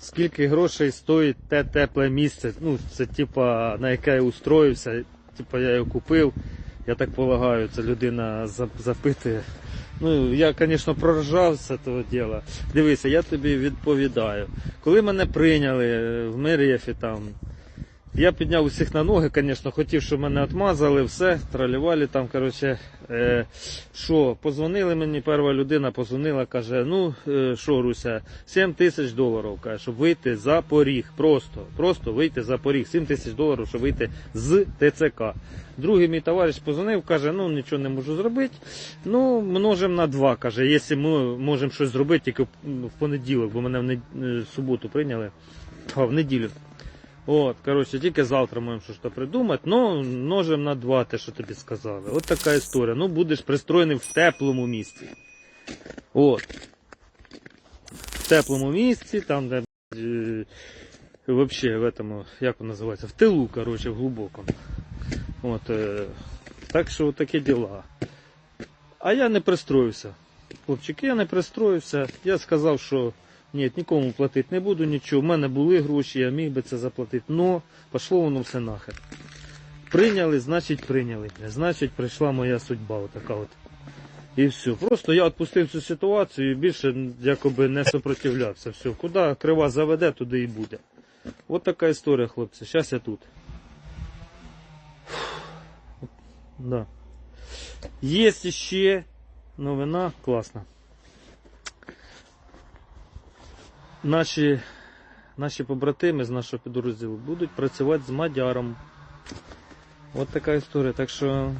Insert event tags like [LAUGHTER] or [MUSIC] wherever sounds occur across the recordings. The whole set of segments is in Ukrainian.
скільки грошей стоїть те тепле місце. Ну, це типа на яке я устроївся, типа я його купив. Я так полагаю, це людина запитує. Ну, я, звісно, проржався того діла. Дивися, я тобі відповідаю. Коли мене прийняли в Мир'єфі там, я підняв усіх на ноги, звісно, хотів, щоб мене отмазали, все, тралювали там, коротше, е, що, позвонили мені, перша людина позвонила, каже, ну, е, що, Руся, 7 тисяч доларів, каже, щоб вийти за поріг, просто, просто вийти за поріг, 7 тисяч доларів, щоб вийти з ТЦК. Другий мій товариш позвонив, каже, ну, нічого не можу зробити, ну, множимо на 2, каже, якщо ми можемо щось зробити тільки в в понеділок, бо мене в е, в суботу прийняли, а в неділю. От, коротше, тільки завтра маємо щось придумати. Ну, множимо на два, те, що тобі сказали. От така історія. Ну, будеш пристроєний в теплому місці. От. В теплому місці, там, де е, вообще в этому, як воно називається, в тилу, коротше, в глибокому. От, е, так що такі діла. А я не пристроївся. Хлопчики, я не пристроївся. Я сказав, що ні, нікому платити не буду, нічого. У мене були гроші, я міг би це заплатити. Но пішло воно все нахер. Прийняли, значить прийняли. Значить, прийшла моя судьба. Отака от. І все. Просто я відпустив цю ситуацію і більше якоби не сопротивлявся. Все. Куди крива заведе, туди і буде. От така історія, хлопці. Зараз я тут. Да. Є ще новина класна. Наші, наші побратими з нашого підрозділу будуть працювати з Мадяром. От така історія. Так що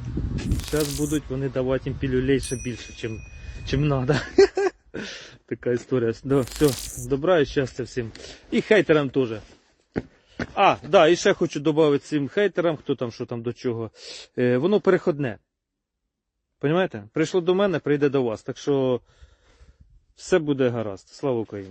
зараз будуть вони давати їм пілюлей ще більше, чим, чим надо. [LAUGHS] така історія. Да, все, добра і щастя всім. І хейтерам теж. А, да, і ще хочу додати цим хейтерам, хто там, що там до чого. Е, воно переходне. Понимаєте? Прийшло до мене, прийде до вас. Так що все буде гаразд. Слава Україні!